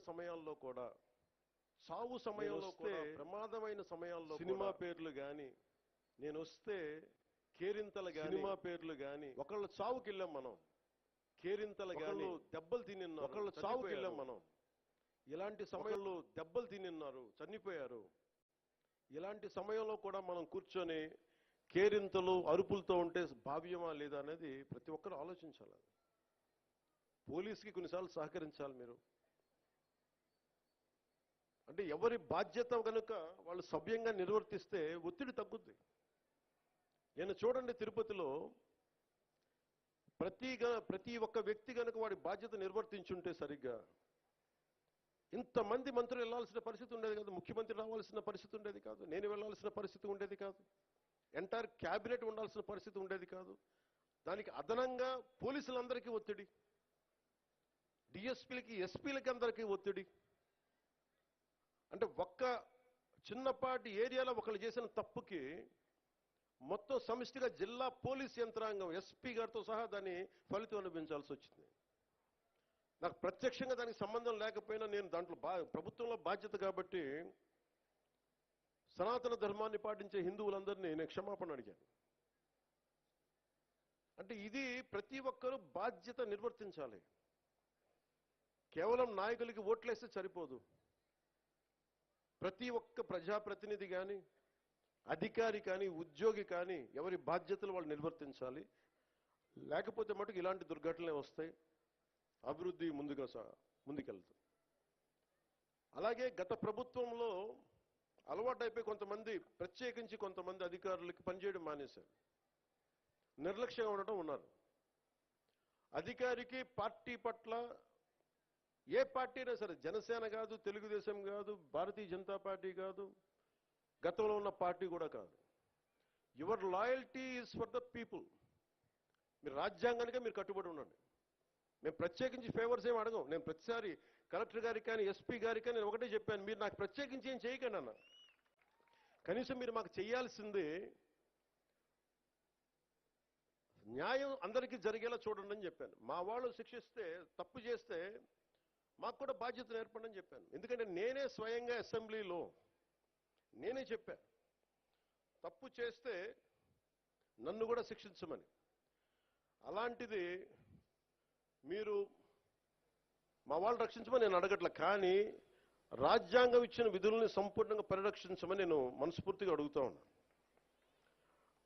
సమయాల్లో కూడా సావు సమయంలో కూడా ప్రమాదమైన సమయాల్లో సినిమా పేర్లు గాని నేను వస్తే కేరింతలు గాని సినిమా పేర్లు గాని ఒకళ్ళు చావుకి వెళ్ళాం మనం. కేరింతలు గాని దెబ్బలు తిని ఒకళ్ళు చావుకి వెళ్ళాం మనం. ఇలాంటి సమయంలో దెబ్బలు తినిన్నారు చనిపోయారు. ఇలాంటి సమయంలో కూడా మనం కూర్చొని కేరింతలు అరుపులతో ఉంటే భావ్యమా లేదా అనేది ప్రతి ఒక్కరు ఆలోచించాలి. పోలీస్కి కొన్నిసార్లు సహకరించాలి మీరు. అంటే ఎవరి బాధ్యత కనుక వాళ్ళు సభ్యంగా నిర్వర్తిస్తే ఒత్తిడి తగ్గుద్ది. నేను చూడండి తిరుపతిలో ప్రతి ప్రతి ఒక్క వ్యక్తి కనుక వాడి బాధ్యత నిర్వర్తించుంటే సరిగ్గా ఇంతమంది మంత్రులు వెళ్ళాల్సిన పరిస్థితి ఉండేది కాదు ముఖ్యమంత్రి రావాల్సిన పరిస్థితి ఉండేది కాదు నేను వెళ్ళాల్సిన పరిస్థితి ఉండేది కాదు ఎంటైర్ క్యాబినెట్ ఉండాల్సిన పరిస్థితి ఉండేది కాదు. దానికి అదనంగా పోలీసులందరికీ ఒత్తిడి డిఎస్పీలకి ఎస్పీలకి అందరికీ ఒత్తిడి. అంటే ఒక్క చిన్నపాటి ఏరియాలో ఒకళ్ళు చేసిన తప్పుకి మొత్తం సమిష్టిగా జిల్లా పోలీస్ యంత్రాంగం ఎస్పీ గారితో సహా దాన్ని ఫలితం అనిపించాల్సి వచ్చింది. నాకు ప్రత్యక్షంగా దానికి సంబంధం లేకపోయినా నేను దాంట్లో బా ప్రభుత్వంలో బాధ్యత కాబట్టి సనాతన ధర్మాన్ని పాటించే హిందువులందరినీ నేను క్షమాపణ అడిగాను. అంటే ఇది ప్రతి ఒక్కరూ బాధ్యత నిర్వర్తించాలి. కేవలం నాయకులకి ఓట్లేస్తే సరిపోదు. ప్రతి ఒక్క ప్రజాప్రతినిధి కానీ అధికారి కానీ ఉద్యోగి కానీ ఎవరి బాధ్యతలు వాళ్ళు నిర్వర్తించాలి. లేకపోతే మటుకు ఇలాంటి దుర్ఘటనలే వస్తాయి. అభివృద్ధి ముందుగా ముందుకెళ్తుంది అలాగే గత ప్రభుత్వంలో అలవాటైపోయి కొంతమంది ప్రత్యేకించి కొంతమంది అధికారులకి పనిచేయడం మానేశారు. నిర్లక్ష్యంగా ఉండటం ఉన్నారు. అధికారికి పార్టీ పట్ల ఏ పార్టీ అయినా సరే జనసేన కాదు తెలుగుదేశం కాదు భారతీయ జనతా పార్టీ కాదు గతంలో ఉన్న పార్టీ కూడా కాదు. Your loyalty is for the people మీరు రాజ్యాంగానికే మీరు కట్టుబడి ఉండండి. మేము ప్రత్యేకించి ఫేవర్స్ ఏం అడగం. నేను ప్రతిసారి కలెక్టర్ గారికి కానీ ఎస్పీ గారికి కానీ నేను ఒకటే చెప్పాను మీరు నాకు ప్రత్యేకించి ఏం చేయకండి అన్న. కనీసం మీరు మాకు చేయాల్సింది న్యాయం అందరికీ జరిగేలా చూడండి అని చెప్పాను. మా వాళ్ళు శిక్షిస్తే తప్పు చేస్తే మాకు కూడా బాధ్యతలు ఏర్పడని చెప్పాను. ఎందుకంటే నేనే స్వయంగా అసెంబ్లీలో నేనే చెప్పాను తప్పు చేస్తే నన్ను కూడా శిక్షించమని. అలాంటిది మీరు మా వాళ్ళు రక్షించమని నేను అడగట్లే కానీ రాజ్యాంగం ఇచ్చిన విధుల్ని సంపూర్ణంగా పరిరక్షించమని నేను మనస్ఫూర్తిగా అడుగుతా ఉన్నాను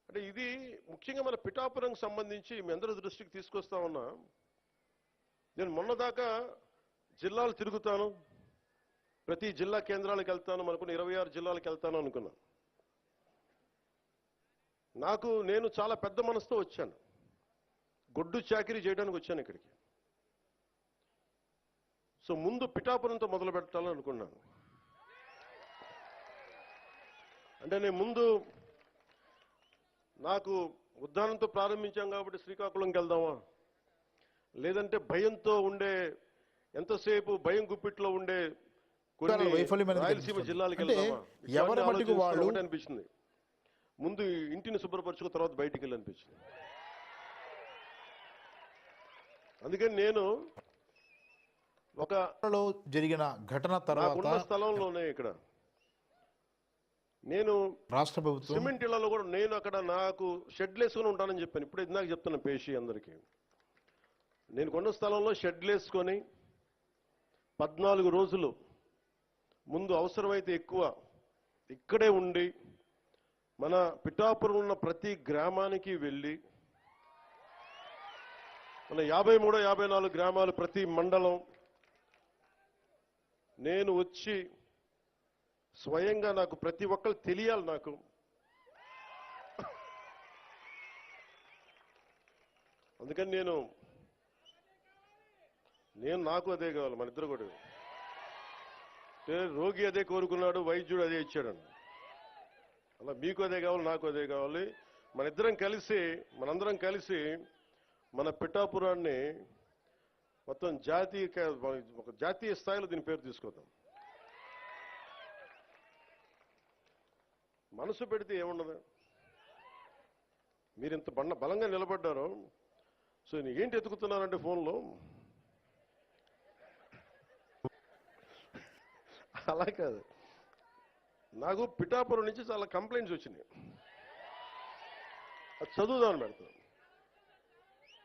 అంటే ఇది ముఖ్యంగా మన పిఠాపురంకి సంబంధించి మీ అందరి దృష్టికి తీసుకొస్తా ఉన్నా. నేను మొన్నదాకా జిల్లాలు తిరుగుతాను. ప్రతి జిల్లా కేంద్రాలకు వెళ్తాను అనుకున్న ఇరవై ఆరు జిల్లాలకు వెళ్తాను అనుకున్నాను నాకు నేను చాలా పెద్ద మనసుతో వచ్చాను. గొడ్డు చాకిరీ చేయడానికి వచ్చాను ఇక్కడికి. సో ముందు పిఠాపురంతో మొదలు పెట్టాలని అనుకున్నాను. అంటే నేను ముందు నాకు ఉద్దానంతో ప్రారంభించాం కాబట్టి శ్రీకాకుళంకి వెళ్దామా? లేదంటే భయంతో ఉండే ఎంతసేపు భయం గుప్పిట్లో ఉండే కొన్ని రాయలసీమ. జిల్లాలకు వెళ్దామా? ఎవరి వాళ్ళు- అనిపించింది. ముందు ఇంటిని శుభ్రపరచుకో తర్వాత బయటికి వెళ్ళి అనిపించింది. అందుకని నేను ఒక జరిగిన ఘటన తర్వాత స్థలంలోనే ఇక్కడ. నేను రాష్ట్ర ప్రభుత్వం సిమెంట్ ఇళ్ళలో కూడా నేను అక్కడ నాకు షెడ్లు వేసుకొని ఉంటానని చెప్పాను. ఇప్పుడు ఇందాక చెప్తున్నా పేషి అందరికీ. నేను కొన్న స్థలంలో షెడ్లు వేసుకొని పద్నాలుగు రోజులు. ముందు అవసరమైతే ఎక్కువ. ఇక్కడే ఉండి మన పిఠాపురం ఉన్న ప్రతి గ్రామానికి వెళ్ళి మన యాభై మూడో యాభై నాలుగు గ్రామాలు ప్రతి మండలం నేను వచ్చి స్వయంగా నాకు ప్రతి ఒక్కరు తెలియాలి నాకు. అందుకని నేను నేను నాకు అదే కావాలి మన ఇద్దరు కూడా. రోగి అదే కోరుకున్నాడు వైద్యుడు అదే ఇచ్చాడండి అలా మీకు అదే కావాలి నాకు అదే కావాలి. మన ఇద్దరం కలిసి మనందరం కలిసి మన పిఠాపురాన్ని మొత్తం జాతీయ ఒక జాతీయ స్థాయిలో దీని పేరు తీసుకొద్దాం. మనసు పెడితే ఏముండదు? మీరు ఇంత బండ బలంగా నిలబడ్డారు. సో నేను ఏంటి ఎత్తుకుతున్నానంటే ఫోన్లో? అలా కాదు. నాకు పిఠాపురం నుంచి చాలా కంప్లైంట్స్ వచ్చినాయి. అది చదువుదామని పెడతాను.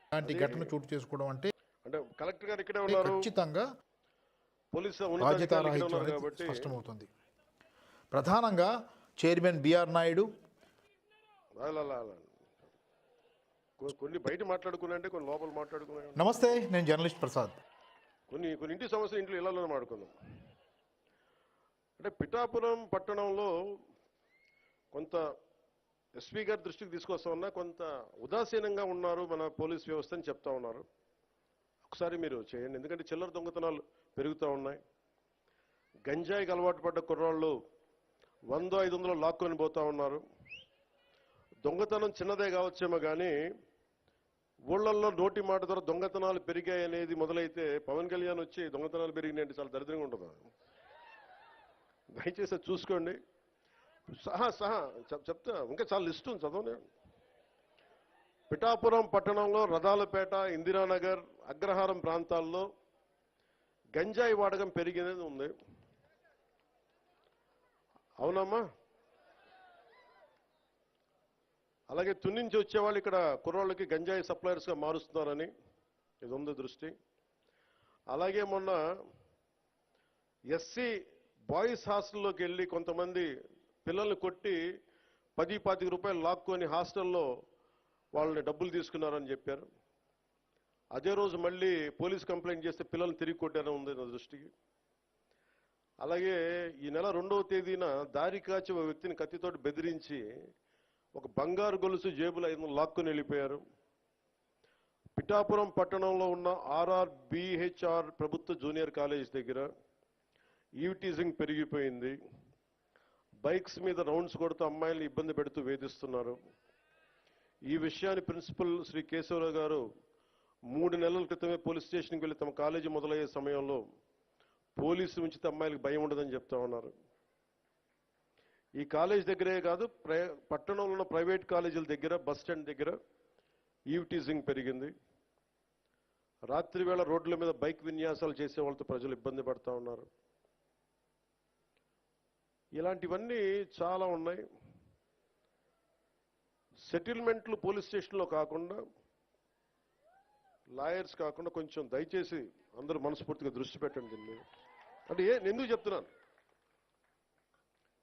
ఇలాంటి ఘటన చోటు చేసుకోవడం అంటే అంటే కలెక్టర్ గారు ఇక్కడే ఉన్నారు. ఖచ్చితంగా పోలీసు స్పష్టమవుతుంది. ప్రధానంగా చైర్మన్ బిఆర్ నాయుడు. కొన్ని బయట మాట్లాడుకున్నాయంటే కొన్ని లోపల మాట్లాడుకున్నాయి నమస్తే నేను జర్నలిస్ట్ ప్రసాద్. కొన్ని కొన్ని ఇంటి సమస్యలు ఇంట్లో ఇళ్ళలోనే మాడుకుందాం అంటే పిఠాపురం పట్టణంలో కొంత ఎస్పీ గారి దృష్టికి తీసుకొస్తా ఉన్నా కొంత ఉదాసీనంగా ఉన్నారు మన పోలీస్ వ్యవస్థ అని చెప్తా ఉన్నారు. ఒకసారి మీరు చేయండి. ఎందుకంటే చిల్లర దొంగతనాలు పెరుగుతూ ఉన్నాయి. గంజాయికి అలవాటు పడ్డ కుర్రాళ్ళు వందో ఐదు వందలు లాక్కొని పోతా ఉన్నారు. దొంగతనం చిన్నదే కావచ్చేమో కానీ ఊళ్ళల్లో నోటి మాట ద్వారా దొంగతనాలు పెరిగాయి అనేది మొదలైతే పవన్ కళ్యాణ్ వచ్చి దొంగతనాలు పెరిగినాయంటే చాలా దరిద్రంగా ఉంటుంది? దయచేసి చూసుకోండి. సహా సహా చెప్- చెప్తా. ఇంకా చాలా లిస్ట్ ఉంది చదవనే పిఠాపురం పట్టణంలో రథాలపేట ఇందిరానగర్ అగ్రహారం ప్రాంతాల్లో గంజాయి వాడకం పెరిగినది ఉంది. అవునమ్మా. అలాగే తున్నించి వచ్చేవాళ్ళు ఇక్కడ కుర్రోళ్ళకి గంజాయి సప్లయర్స్గా మారుస్తున్నారని ఇది ఉంది దృష్టి. అలాగే మొన్న ఎస్సీ బాయ్స్ హాస్టల్లోకి వెళ్ళి కొంతమంది పిల్లల్ని కొట్టి పది పాతిక రూపాయలు లాక్కొని హాస్టల్లో వాళ్ళని డబ్బులు తీసుకున్నారని చెప్పారు. అదే రోజు మళ్ళీ పోలీస్ కంప్లైంట్ చేస్తే పిల్లల్ని తిరిగి కొట్టారని ఉంది నా దృష్టికి. అలాగే ఈ నెల రెండవ తేదీన దారి కాచి ఒక వ్యక్తిని కత్తితోటి బెదిరించి ఒక బంగారు గొలుసు జేబులో ఐదు లాక్కుని వెళ్ళిపోయారు. పిఠాపురం పట్టణంలో ఉన్న ఆర్ఆర్ బిహెచ్ఆర్ ప్రభుత్వ జూనియర్ కాలేజ్ దగ్గర ఈవిటీజింగ్ పెరిగిపోయింది. బైక్స్ మీద రౌండ్స్ కొడుతూ అమ్మాయిల్ని ఇబ్బంది పెడుతూ వేధిస్తున్నారు. ఈ విషయాన్ని ప్రిన్సిపల్ శ్రీ కేశవరావు గారు మూడు నెలల క్రితమే పోలీస్ స్టేషన్కి వెళ్ళి తమ కాలేజీ మొదలయ్యే సమయంలో పోలీసు ఉంచితే అమ్మాయిలకు భయం ఉండదని చెప్తా ఉన్నారు. ఈ కాలేజ్ దగ్గరే కాదు ప్రై- పట్టణంలో ఉన్న ప్రైవేట్ కాలేజీల దగ్గర బస్ స్టాండ్ దగ్గర ఈవిటీజింగ్ పెరిగింది. రాత్రి వేళ రోడ్ల మీద బైక్ విన్యాసాలు చేసే వాళ్ళతో ప్రజలు ఇబ్బంది పడతా ఉన్నారు. ఇలాంటివన్నీ చాలా ఉన్నాయి సెటిల్మెంట్లు పోలీస్ స్టేషన్లో కాకుండా లాయర్స్ కాకుండా కొంచెం దయచేసి అందరూ మనస్ఫూర్తిగా దృష్టి పెట్టండి దీన్ని అంటే ఏ నేను ఎందుకు చెప్తున్నాను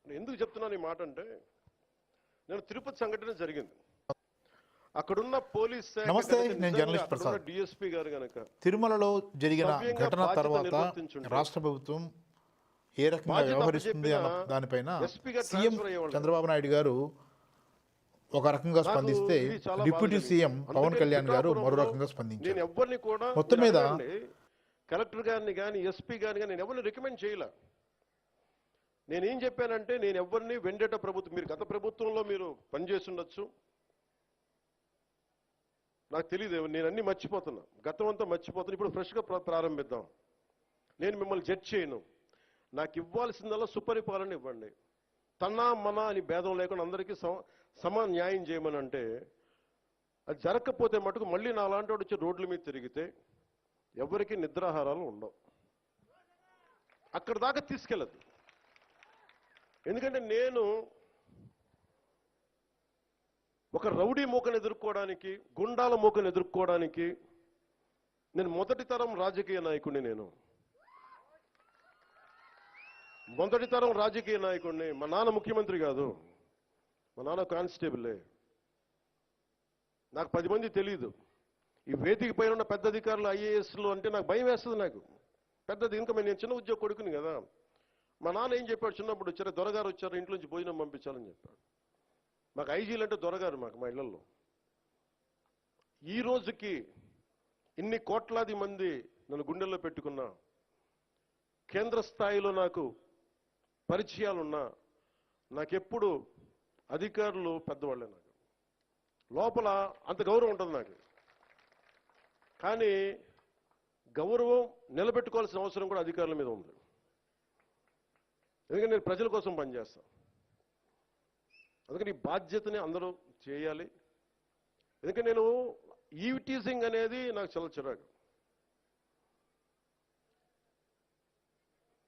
నేను ఎందుకు చెప్తున్నాను ఈ మాట అంటే నేను తిరుపతి సంఘటన జరిగింది అక్కడున్న పోలీస్ నమస్తే, నేను జర్నలిస్ట్ ప్రసాద్. డిఎస్పీ గారు గనక తిరుమలలో జరిగిన ఘటన తర్వాత. రాష్ట్ర ప్రభుత్వం ఏ రకంగా వ్యవహరిస్తుంది అన్న దానిపైన సీఎం. చంద్రబాబు నాయుడు గారు ఒక రకంగా స్పందిస్తే డిప్యూటీ సీఎం. పవన్ కళ్యాణ్ గారు మరో రకంగా నేను స్పందించారు మొత్తం మీద- కలెక్టర్ గారిని కానీ ఎస్పీ గారిని కానీ నేను ఎవరిని రికమెండ్ చేయలే. నేనేం చెప్పానంటే నేను ఎవరిని వెండేట ప్రభుత్వం మీరు గత ప్రభుత్వంలో మీరు పనిచేసి ఉండొచ్చు నాకు తెలియదు నేను అన్ని మర్చిపోతున్నా. గతం అంతా మర్చిపోతున్నా. ఇప్పుడు ఫ్రెష్గా ప్ర- ప్రారంభిద్దాం. నేను మిమ్మల్ని జడ్జ్ చేయను. నాకు ఇవ్వాల్సిందల్లా సుపరిపాలన ఇవ్వండి. తన్నా మన అని భేదం లేకుండా అందరికీ సమ సమ న్యాయం చేయమని అంటే అది జరగకపోతే మటుకు మళ్ళీ నా లాంటి వాడు వచ్చి రోడ్ల మీద తిరిగితే ఎవరికి నిద్రాహారాలు ఉండవు. అక్కడ దాకా తీసుకెళ్ళదు. ఎందుకంటే నేను ఒక రౌడీ మూకను ఎదుర్కోవడానికి గుండాల మూకను ఎదుర్కోవడానికి నేను మొదటి తరం రాజకీయ నాయకుడిని నేను. మొదటి తరం రాజకీయ నాయకుడిని. మా నాన్న ముఖ్యమంత్రి కాదు. మా నాన్న కానిస్టేబులే. నాకు పది మంది తెలియదు ఈ వేదిక పైన ఉన్న పెద్ద అధికారులు ఐఏఎస్లు అంటే నాకు భయం వేస్తుంది నాకు. పెద్దది ఇంకా నేను చిన్న ఉద్యోగ కొడుకుని కదా. మా నాన్న ఏం చెప్పాడు? చిన్నప్పుడు వచ్చారు దొరగారు వచ్చారు ఇంట్లో నుంచి భోజనం పంపించాలని చెప్పాడు. మాకు ఐజీలు అంటే దొరగారు మాకు మా ఇళ్ళలో. ఈ రోజుకి ఇన్ని కోట్లాది మంది నన్ను గుండెల్లో పెట్టుకున్నా. కేంద్ర స్థాయిలో నాకు పరిచయాలున్నా నాకెప్పుడు అధికారులు పెద్దవాళ్ళే నాకు. లోపల అంత గౌరవం ఉంటుంది నాకు. కానీ గౌరవం నిలబెట్టుకోవాల్సిన అవసరం కూడా అధికారుల మీద ఉంది. ఎందుకంటే నేను ప్రజల కోసం పనిచేస్తాను అందుకని ఈ బాధ్యతని అందరూ చేయాలి. ఎందుకంటే నేను ఈవిటీజింగ్ అనేది నాకు చాలా చిరాకు.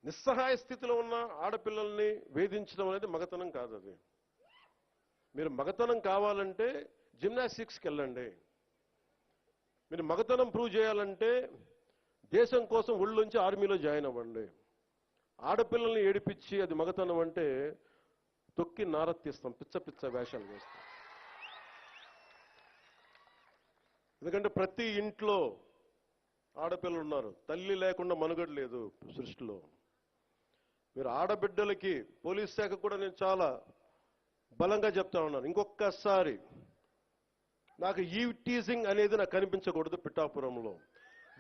నిస్సహాయ స్థితిలో ఉన్న ఆడపిల్లల్ని వేధించడం అనేది మగతనం కాదు అది. మీరు మగతనం కావాలంటే జిమ్నాస్టిక్స్కి వెళ్ళండి. మీరు మగతనం ప్రూవ్ చేయాలంటే దేశం కోసం ఒళ్ళుంచి ఆర్మీలో జాయిన్ అవ్వండి. ఆడపిల్లల్ని ఏడిపించి అది మగతనం అంటే తొక్కి నారత్తిస్తాం పిచ్చ పిచ్చ వేషాలు వేస్తాం. ఎందుకంటే ప్రతి ఇంట్లో ఆడపిల్లలు ఉన్నారు. తల్లి లేకుండా మనుగడ లేదు సృష్టిలో. మీరు ఆడబిడ్డలకి పోలీస్ శాఖ కూడా నేను చాలా బలంగా చెప్తా ఉన్నాను. ఇంకొకసారి నాకు ఈ టీజింగ్ అనేది నాకు కనిపించకూడదు పిఠాపురంలో.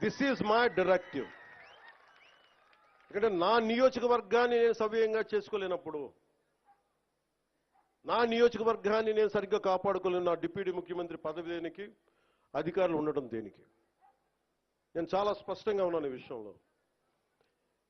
దిస్ ఈజ్ మై డైరెక్టివ్ ఎందుకంటే నా నియోజకవర్గాన్ని నేను సవ్యంగా చేసుకోలేనప్పుడు నా నియోజకవర్గాన్ని నేను సరిగ్గా కాపాడుకోలేను. నా డిప్యూటీ ముఖ్యమంత్రి పదవి దేనికి? అధికారులు ఉండడం దేనికి? నేను చాలా స్పష్టంగా ఉన్నాను ఈ విషయంలో.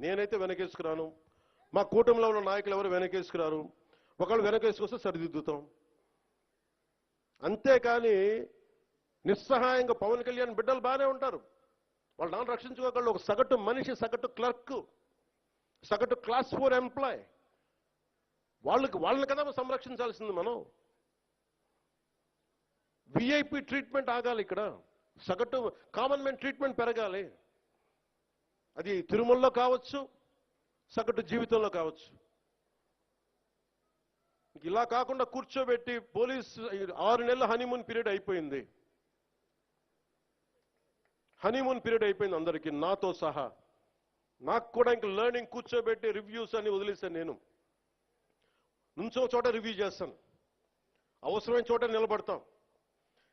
నేనైతే వెనకేసుకురాను. మా కూటమిలో ఉన్న నాయకులు ఎవరు వెనకేసుకురారు? ఒకళ్ళు వెనకేసుకొస్తే సరిదిద్దుతాం. అంతేకాని నిస్సహాయంగా పవన్ కళ్యాణ్ బిడ్డలు బాగానే ఉంటారు. వాళ్ళు నాన్న రక్షించుకోగలరు ఒక సగటు మనిషి సగటు క్లర్క్ సగటు క్లాస్ ఫోర్ ఎంప్లాయ్. వాళ్ళకి వాళ్ళని కదా మనం సంరక్షించాల్సింది మనం. విఐపి ట్రీట్మెంట్ ఆగాలి ఇక్కడ. సగటు కామన్ మెన్ ట్రీట్మెంట్ పెరగాలి. అది తిరుమలలో కావచ్చు సగటు జీవితంలో కావచ్చు. ఇలా కాకుండా కూర్చోబెట్టి పోలీస్ ఆరు నెలల హనీమూన్ పీరియడ్ అయిపోయింది. హనీమూన్ పీరియడ్ అయిపోయింది అందరికీ నాతో సహా. నాకు కూడా ఇంక లెర్నింగ్ కూర్చోబెట్టి రివ్యూస్ అని వదిలేశాను నేను. నుంచో చోట రివ్యూ చేస్తాను. అవసరమైన చోట నిలబడతాం.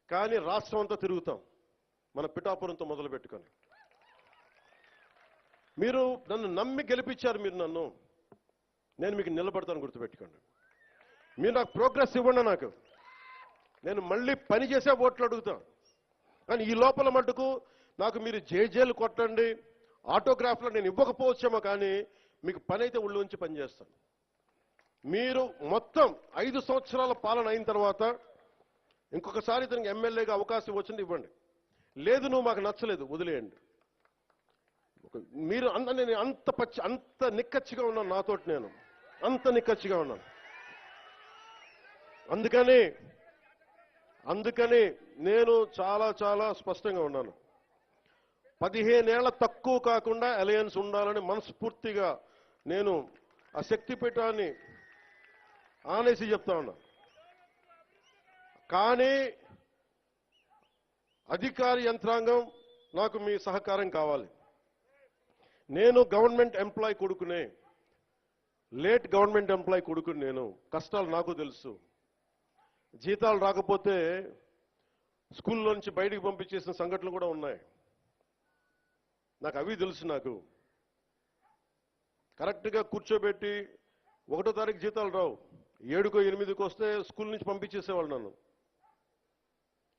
కానీ రాష్ట్రం అంతా తిరుగుతాం. మన పిఠాపురంతో మొదలు పెట్టుకొని మీరు నన్ను నమ్మి గెలిపించారు మీరు నన్ను. నేను మీకు నిలబడతాను గుర్తుపెట్టుకోండి. మీరు నాకు ప్రోగ్రెస్ ఇవ్వండి నాకు. నేను మళ్ళీ పని చేసే ఓట్లు అడుగుతాను కానీ ఈ లోపల మటుకు నాకు మీరు జేజేలు కొట్టండి ఆటోగ్రాఫ్లో నేను ఇవ్వకపోవచ్చేమో కానీ మీకు పని అయితే ఉళ్ళు ఉంచి పనిచేస్తాను మీరు మొత్తం ఐదు సంవత్సరాల పాలన అయిన తర్వాత ఇంకొకసారి ఇతనికి ఎమ్మెల్యేగా అవకాశం వచ్చింది ఇవ్వండి. లేదు నువ్వు మాకు నచ్చలేదు వదిలేయండి. మీరు అంత నేను అంత పచ్చి అంత నిక్కచ్చిగా ఉన్నాను నాతోటి నేను. అంత నిక్కచ్చిగా ఉన్నాను. అందుకని అందుకని నేను చాలా చాలా స్పష్టంగా ఉన్నాను. పదిహేనేళ్ళ తక్కువ కాకుండా అలయన్స్ ఉండాలని మనస్ఫూర్తిగా నేను ఆ శక్తిపీఠాన్ని ఆనేసి చెప్తా ఉన్నా. కానీ అధికార యంత్రాంగం నాకు మీ సహకారం కావాలి. నేను గవర్నమెంట్ ఎంప్లాయ్ కొడుకునే లేట్ గవర్నమెంట్ ఎంప్లాయ్ కొడుకుని నేను కష్టాలు నాకు తెలుసు. జీతాలు రాకపోతే స్కూల్లో నుంచి బయటికి పంపించేసిన సంఘటనలు కూడా ఉన్నాయి. నాకు అవి తెలుసు నాకు. కరెక్ట్గా కూర్చోబెట్టి ఒకటో తారీఖు జీతాలు రావు. ఏడుకో ఎనిమిదికి వస్తే స్కూల్ నుంచి పంపించేసేవాళ్ళు నన్ను.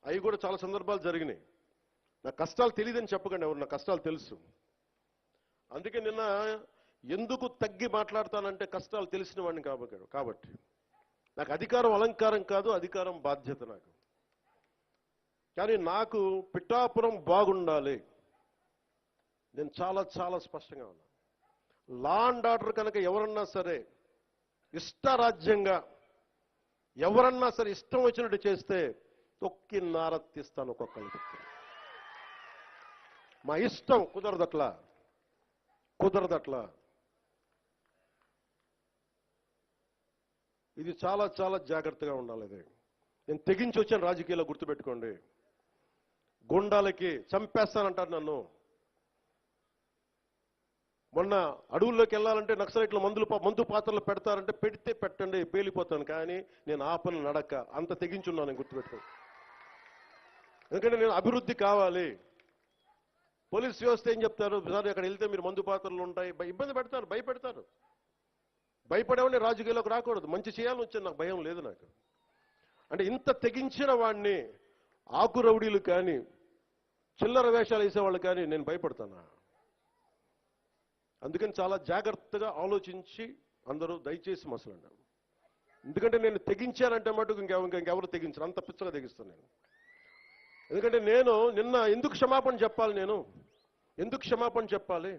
అవి కూడా చాలా సందర్భాలు జరిగినాయి. నా కష్టాలు తెలియదని చెప్పకండి ఎవరు నా కష్టాలు తెలుసు. అందుకే నిన్న ఎందుకు తగ్గి మాట్లాడతానంటే కష్టాలు తెలిసిన వాడిని కాబట్టి కాబట్టి. నాకు అధికారం అలంకారం కాదు అధికారం బాధ్యత నాకు. కానీ నాకు పిఠాపురం బాగుండాలి. నేను చాలా చాలా స్పష్టంగా ఉన్నా. లా అండ్ ఆర్డర్ కనుక ఎవరన్నా సరే ఇష్టరాజ్యంగా ఎవరన్నా సరే ఇష్టం వచ్చినట్టు చేస్తే తొక్కి నారత్తిస్తాను ఒక్కొక్కరికి మా ఇష్టం కుదరదు అట్లా ఇది చాలా చాలా జాగ్రత్తగా ఉండాలి ఇది నేను తెగించి వచ్చాను రాజకీయాల్లో గుర్తుపెట్టుకోండి. గుండాలకి చంపేస్తానంటారు నన్ను. మొన్న అడవుల్లోకి వెళ్ళాలంటే నక్సలైట్లు మందులు మందు పాత్రలు పెడతారంటే పెడితే పెట్టండి పేలిపోతాను. కానీ నేను ఆపను నడక. అంత తెగించున్నాను నేను గుర్తుపెట్టుకో. ఎందుకంటే నేను అభివృద్ధి కావాలి. పోలీస్ వ్యవస్థ ఏం చెప్తారు? సార్ అక్కడ వెళ్తే మీరు మందు పాత్రలు ఉంటాయి. ఇబ్బంది పెడతారు భయపెడతారు. భయపడేవాడిని రాజకీయాలకు రాకూడదు. మంచి చేయాలని వచ్చింది నాకు భయం లేదు నాకు. అంటే ఇంత తెగించిన వాడిని ఆకు రౌడీలు కానీ చిల్లర వేషాలు వేసేవాళ్ళు కానీ నేను భయపడతానా? అందుకని చాలా జాగ్రత్తగా ఆలోచించి అందరూ దయచేసి మసలండి. ఎందుకంటే నేను తెగించానంటే మటుకు ఇంకెవ ఇంకెవరు తెగించరు. అంత పిచ్చగా తెగిస్తాను నేను. ఎందుకంటే నేను నిన్న ఎందుకు క్షమాపణ చెప్పాలి నేను? ఎందుకు క్షమాపణ చెప్పాలి?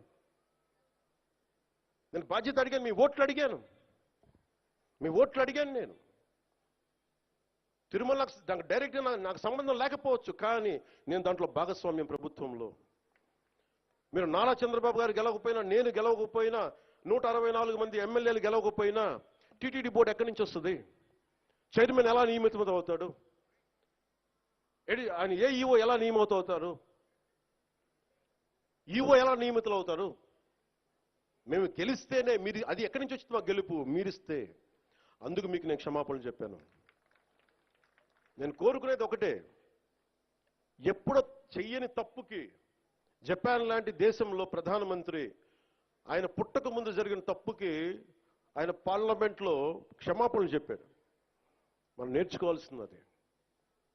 నేను బాధ్యత అడిగాను మీ ఓట్లు అడిగాను. మీ ఓట్లు అడిగాను నేను. తిరుమల దానికి డైరెక్ట్గా నాకు సంబంధం లేకపోవచ్చు కానీ నేను దాంట్లో భాగస్వామ్యం ప్రభుత్వంలో. మీరు నారా చంద్రబాబు గారు గెలవకపోయినా నేను గెలవకపోయినా నూట అరవై నాలుగు మంది ఎమ్మెల్యేలు గెలవకపోయినా టీటీడీ బోర్డు ఎక్కడి నుంచి వస్తుంది? చైర్మన్ ఎలా నియమితం అవుతాడు ఎడి- ఆయన ఏ ఈఓ ఎలా నియమితం అవుతారు ఈఓ ఎలా నియమితులు అవుతారు మేము గెలిస్తేనే మీరు అది ఎక్కడి నుంచి వచ్చింది మా గెలుపు మీరిస్తే. అందుకు మీకు నేను క్షమాపణలు చెప్పాను. నేను కోరుకునేది ఒకటే. ఎప్పుడో చెయ్యని తప్పుకి జపాన్ లాంటి దేశంలో ప్రధానమంత్రి ఆయన పుట్టక ముందు జరిగిన తప్పుకి ఆయన పార్లమెంట్లో క్షమాపణలు చెప్పాడు మనం నేర్చుకోవాల్సింది అది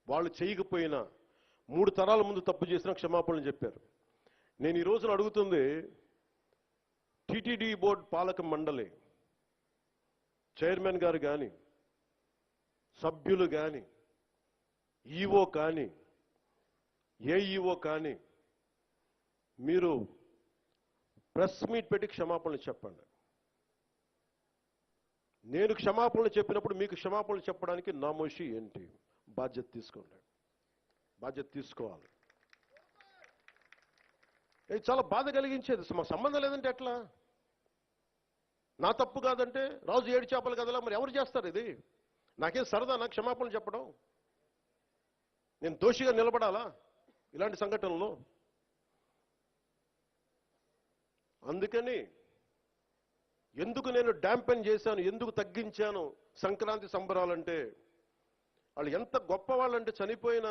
వాళ్ళు చేయకపోయినా మూడు తరాల ముందు తప్పు చేసినా క్షమాపణలు చెప్పారు. నేను ఈ రోజున అడుగుతుంది టిటిడి బోర్డ్ పాలక మండలి చైర్మన్ గారు కానీ సభ్యులు కానీ ఈఓ కానీ ఏఈఓ కానీ మీరు ప్రెస్ మీట్ పెట్టి క్షమాపణలు చెప్పండి. నేను క్షమాపణలు చెప్పినప్పుడు మీకు క్షమాపణలు చెప్పడానికి నామోషి ఏంటి? బాధ్యత తీసుకోండి. బాధ్యత తీసుకోవాలి. ఇది చాలా బాధ కలిగించేది. మాకు సంబంధం లేదంటే ఎట్లా? నా తప్పు కాదంటే రాజు ఏడు చేపలు కదలా మరి ఎవరు చేస్తారు ఇది? నాకేం సరదా నాకు క్షమాపణలు చెప్పడం? నేను దోషిగా నిలబడాలా ఇలాంటి సంఘటనలో? అందుకని ఎందుకు నేను డ్యాంపెన్ చేశాను ఎందుకు తగ్గించాను సంక్రాంతి సంబరాలంటే? వాళ్ళు ఎంత గొప్ప వాళ్ళంటే చనిపోయిన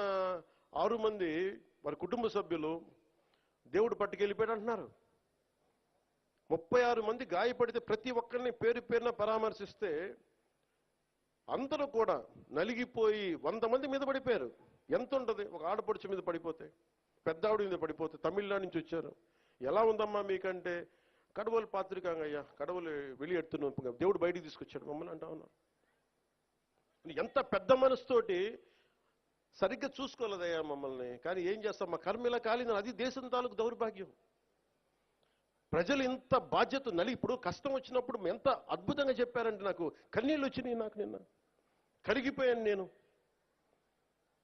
ఆరు మంది వారి కుటుంబ సభ్యులు దేవుడు పట్టుకెళ్ళిపోయాడు అంటున్నారు. ముప్పై ఆరు మంది గాయపడితే ప్రతి ఒక్కరిని పేరు పేరున పరామర్శిస్తే అందరూ కూడా నలిగిపోయి వంద మంది మీద పడిపోయారు. ఎంత ఉంటుంది? ఒక ఆడపడుచు మీద పడిపోతే పెద్ద ఆవిడ మీద పడిపోతే తమిళనాడు నుంచి వచ్చారు. ఎలా ఉందమ్మా మీకంటే? కడవలు పాత్రికాంగయ్యా కడవలు వెళ్ళి ఎడుతున్నాం దేవుడు బయటికి తీసుకొచ్చాడు. మమ్మల్ని అంటా ఉన్నారు. ఎంత పెద్ద మనసుతోటి సరిగ్గా చూసుకోలేదయ్యా మమ్మల్ని. కానీ ఏం చేస్తాం? మా కర్మ ఇలా కాలిందని అది దేశం తాలూకు దౌర్భాగ్యం. ప్రజలు ఇంత బాధ్యత నలి ఇప్పుడు కష్టం వచ్చినప్పుడు ఎంత అద్భుతంగా చెప్పారంటే నాకు కన్నీళ్ళు వచ్చినాయి నాకు నిన్న. కరిగిపోయాను నేను.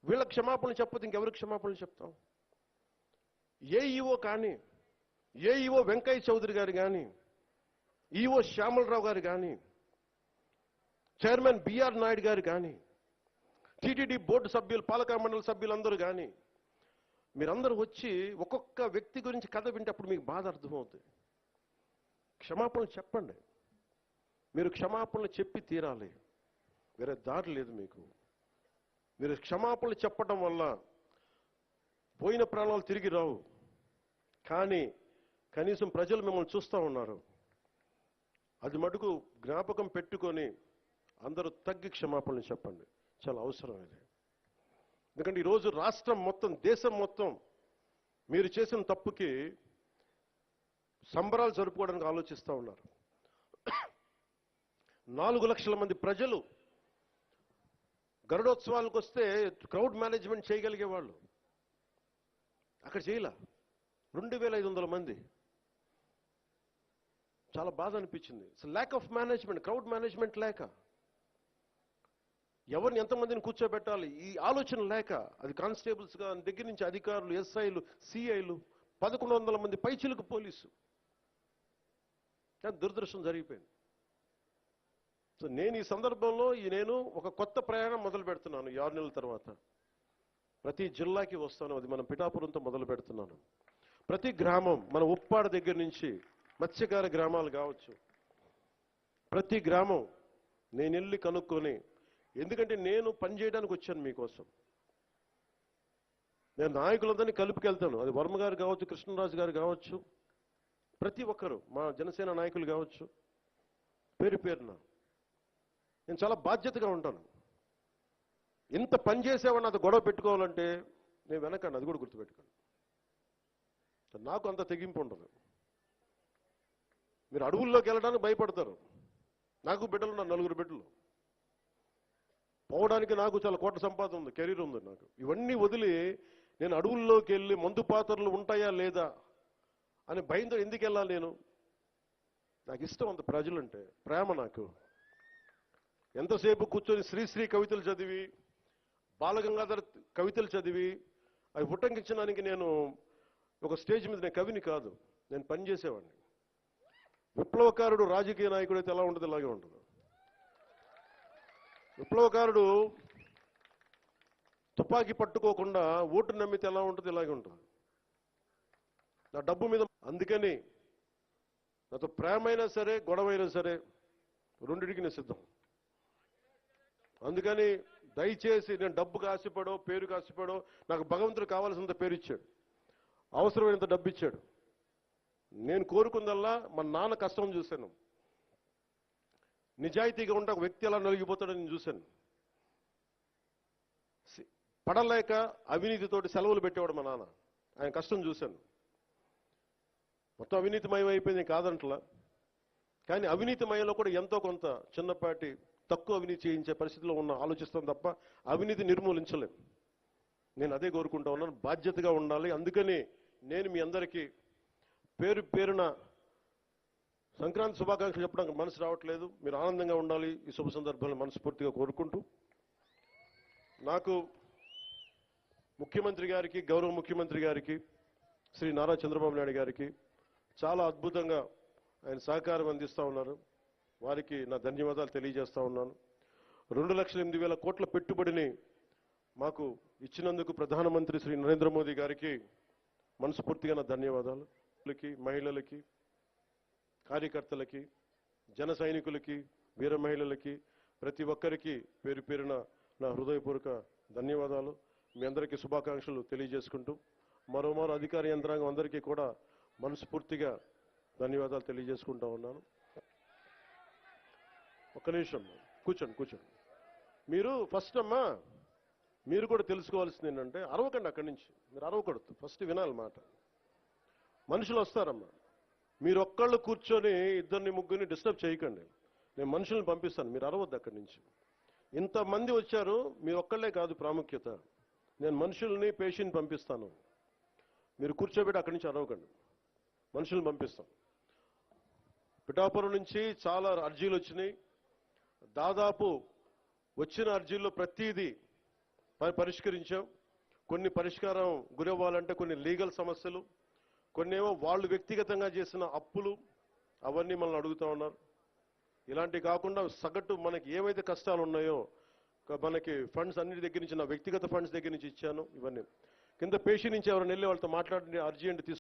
వీళ్ళ క్షమాపణలు చెప్పదు ఇంకెవరికి క్షమాపణలు చెప్తాం? ఏ ఈవో కానీ ఏ ఈవో వెంకయ్య చౌదరి గారు కానీ ఈవో శ్యామలరావు గారు కానీ చైర్మన్ బిఆర్ నాయుడు గారు కానీ టీటీడీ బోర్డు సభ్యులు పాలక మండలి సభ్యులందరూ కానీ మీరందరూ వచ్చి ఒక్కొక్క వ్యక్తి గురించి కథ వింటే అప్పుడు మీకు బాధ అర్థమవుతుంది. క్షమాపణలు చెప్పండి. మీరు క్షమాపణలు చెప్పి తీరాలి. వేరే దారి లేదు మీకు. మీరు క్షమాపణలు చెప్పడం వల్ల పోయిన ప్రాణాలు తిరిగి రావు. కానీ కనీసం ప్రజలు మిమ్మల్ని చూస్తూ ఉన్నారు. అది మటుకు జ్ఞాపకం పెట్టుకొని అందరూ తగ్గి క్షమాపణలు చెప్పండి. చాలా అవసరం ఇది. ఎందుకంటే ఈరోజు రాష్ట్రం మొత్తం దేశం మొత్తం మీరు చేసిన తప్పుకి సంబరాలు జరుపుకోవడానికి ఆలోచిస్తూ ఉన్నారు. నాలుగు లక్షల మంది ప్రజలు గరుడోత్సవాలకు వస్తే క్రౌడ్ మేనేజ్మెంట్ చేయగలిగే వాళ్ళు. అక్కడ చేయలే. రెండు వేల ఐదు వందల మంది. చాలా బాధ అనిపించింది. Lack of management crowd management లేక. ఎవరిని ఎంతమందిని కూర్చోబెట్టాలి? ఈ ఆలోచన లేక అది కానిస్టేబుల్స్ కానీ దగ్గర నుంచి అధికారులు ఎస్ఐలు సిఐలు పదకొండు వందల మంది పైచిలకు పోలీసు. కానీ దురదృష్టం జరిగిపోయింది. సో నేను ఈ సందర్భంలో ఈ నేను ఒక కొత్త ప్రయాణం మొదలు పెడుతున్నాను ఆరు నెలల తర్వాత. ప్రతి జిల్లాకి వస్తాను అది మనం పిఠాపురంతో మొదలు పెడుతున్నాను. ప్రతి గ్రామం మన ఉప్పాడ దగ్గర నుంచి మత్స్యకార గ్రామాలు కావచ్చు. ప్రతి గ్రామం నేను వెళ్ళి కనుక్కొని ఎందుకంటే నేను పనిచేయడానికి వచ్చాను మీకోసం. నేను నాయకులందరినీ కలుపుకెళ్తాను. అది వర్మ గారు కావచ్చు కృష్ణరాజు గారు కావచ్చు ప్రతి ఒక్కరు మా జనసేన నాయకులు కావచ్చు పేరు పేరున. నేను చాలా బాధ్యతగా ఉంటాను. ఇంత పని చేసేవాడిని అది గొడవ పెట్టుకోవాలంటే నేను వెనకండి అది కూడా గుర్తుపెట్టుకోండి. నాకు అంత తెగింపు ఉండదు. మీరు అడవుల్లోకి వెళ్ళడానికి భయపడతారు. నాకు బిడ్డలు నా నలుగురు బిడ్డలు. పోవడానికి నాకు చాలా కోట్ల సంపాదన ఉంది కెరీర్ ఉంది నాకు. ఇవన్నీ వదిలి నేను అడవుల్లోకి వెళ్ళి మందు పాత్రలు ఉంటాయా లేదా అని భయంతో ఎందుకు వెళ్ళాలి నేను? నాకు ఇష్టం అంత ప్రజలంటే ప్రేమ నాకు. ఎంతసేపు కూర్చొని శ్రీశ్రీ కవితలు చదివి బాలగంగాధర్ కవితలు చదివి అవి ఉటంకించడానికి నేను ఒక స్టేజ్ మీద నేను కవిని కాదు నేను పనిచేసేవాడిని. విప్లవకారుడు రాజకీయ నాయకుడు అయితే ఎలా ఉంటుంది ఇలాగే ఉంటుంది. విప్లవకారుడు తుపాకీ పట్టుకోకుండా ఓటు నమ్మితే ఎలా ఉంటుంది? ఇలాగే ఉంటుంది. నా డబ్బు మీద అందుకని నాతో ప్రేమ అయినా సరే గొడవ అయినా సరే రెండింటికి నేను సిద్ధం. అందుకని దయచేసి నేను డబ్బుకు ఆశపడో పేరుకు ఆశపడో నాకు భగవంతుడు కావాల్సినంత పేరు ఇచ్చాడు. అవసరమైనంత డబ్బు ఇచ్చాడు. నేను కోరుకుందల్లా మా నాన్న కష్టం చూశాను. నిజాయితీగా ఉంటే ఒక వ్యక్తి ఎలా నలిగిపోతాడని నేను చూశాను. పడలేక అవినీతితోటి సెలవులు పెట్టేవాడు మా నాన్న. ఆయన కష్టం చూశాను. మొత్తం అవినీతిమయం అయిపోయింది కాదంటలా. కానీ అవినీతిమయంలో కూడా ఎంతో కొంత చిన్నపాటి తక్కువ అవినీతి చేయించే పరిస్థితిలో ఉన్న ఆలోచిస్తాం తప్ప అవినీతి నిర్మూలించలేం నేను అదే కోరుకుంటా ఉన్నాను. బాధ్యతగా ఉండాలి. అందుకని నేను మీ అందరికీ పేరు పేరున సంక్రాంతి శుభాకాంక్షలు చెప్పడానికి మనసు రావట్లేదు. మీరు ఆనందంగా ఉండాలి. ఈ శుభ సందర్భంలో మనస్ఫూర్తిగా కోరుకుంటూ నాకు ముఖ్యమంత్రి గారికి గౌరవ ముఖ్యమంత్రి గారికి శ్రీ నారా చంద్రబాబు నాయుడు గారికి చాలా అద్భుతంగా ఆయన సహకారం అందిస్తూ ఉన్నారు. వారికి నా ధన్యవాదాలు తెలియజేస్తా ఉన్నాను. రెండు లక్షల ఎనిమిది వేల కోట్ల పెట్టుబడిని మాకు ఇచ్చినందుకు ప్రధానమంత్రి శ్రీ నరేంద్ర మోదీ గారికి మనస్ఫూర్తిగా నా ధన్యవాదాలు. మహిళలకి కార్యకర్తలకి జన సైనికులకి వీర మహిళలకి ప్రతి ఒక్కరికి పేరు పేరున నా హృదయపూర్వక ధన్యవాదాలు. మీ అందరికీ శుభాకాంక్షలు తెలియజేసుకుంటూ మరోమారు అధికార యంత్రాంగం అందరికీ కూడా మనస్ఫూర్తిగా ధన్యవాదాలు తెలియజేసుకుంటా ఉన్నాను. ఒక్క నిమిషం కూర్చోండి కూర్చోండి. మీరు ఫస్ట్ అమ్మా మీరు కూడా తెలుసుకోవాల్సింది ఏంటంటే అరవకండి అక్కడి నుంచి. మీరు అరవకూడదు ఫస్ట్ వినాలి మాట. మనుషులు వస్తారమ్మా. మీరు ఒక్కళ్ళు కూర్చొని ఇద్దరిని ముగ్గురిని డిస్టర్బ్ చేయకండి. నేను మనుషులను పంపిస్తాను. మీరు అరవద్దు అక్కడి నుంచి. ఇంతమంది వచ్చారు మీరు ఒక్కళ్ళే కాదు ప్రాముఖ్యత. నేను మనుషుల్ని పేషెంట్ పంపిస్తాను. మీరు కూర్చోబెట్టి అక్కడి నుంచి అరవకండి. మనుషుల్ని పంపిస్తాం. పిఠాపురం నుంచి చాలా అర్జీలు వచ్చినాయి. దాదాపు వచ్చిన అర్జీల్లో ప్రతిదీ ప- పరిష్కరించాం. కొన్ని పరిష్కారం గురవ్వాలంటే కొన్ని లీగల్ సమస్యలు. కొన్ని ఏమో వాళ్ళు వ్యక్తిగతంగా చేసిన అప్పులు అవన్నీ మనల్ని అడుగుతా ఉన్నారు. ఇలాంటివి కాకుండా సగటు మనకి ఏవైతే కష్టాలు ఉన్నాయో మనకి ఫండ్స్ అన్నిటి దగ్గర నుంచి నా వ్యక్తిగత ఫండ్స్ దగ్గర నుంచి ఇచ్చాను ఇవన్నీ. కింద పేషి నుంచి ఎవరైనా వెళ్ళి వాళ్ళతో మాట్లాడి అర్జీ అంటే తీసుకు